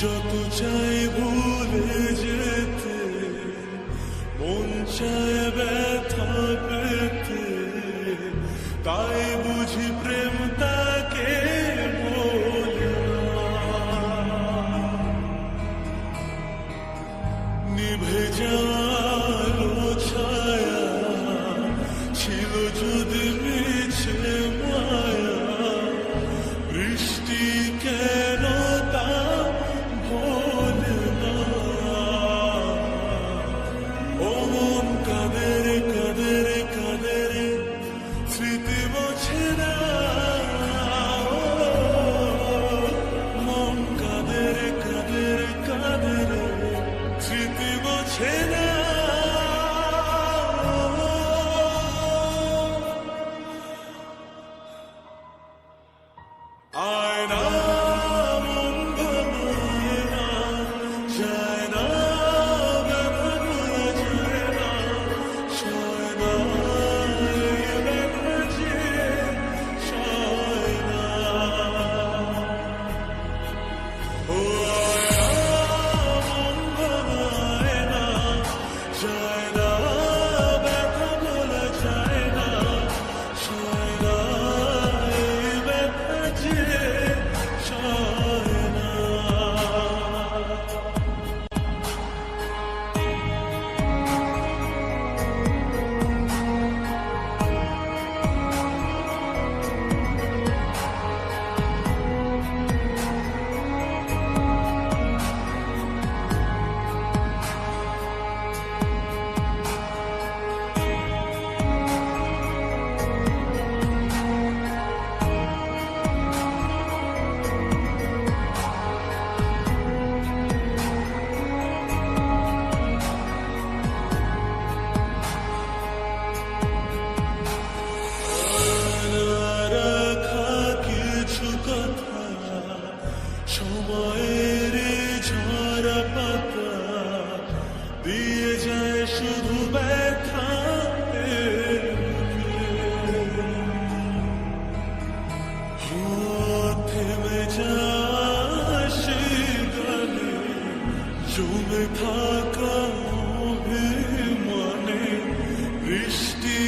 যত চাই ভুলে যেতে, মন চায় ব্যথা পেতে। তাই বুঝি প্রেম তাকে নিভে যালো ছায়া ছিল যদি Ah. জমে থাকা মনে বৃষ্টি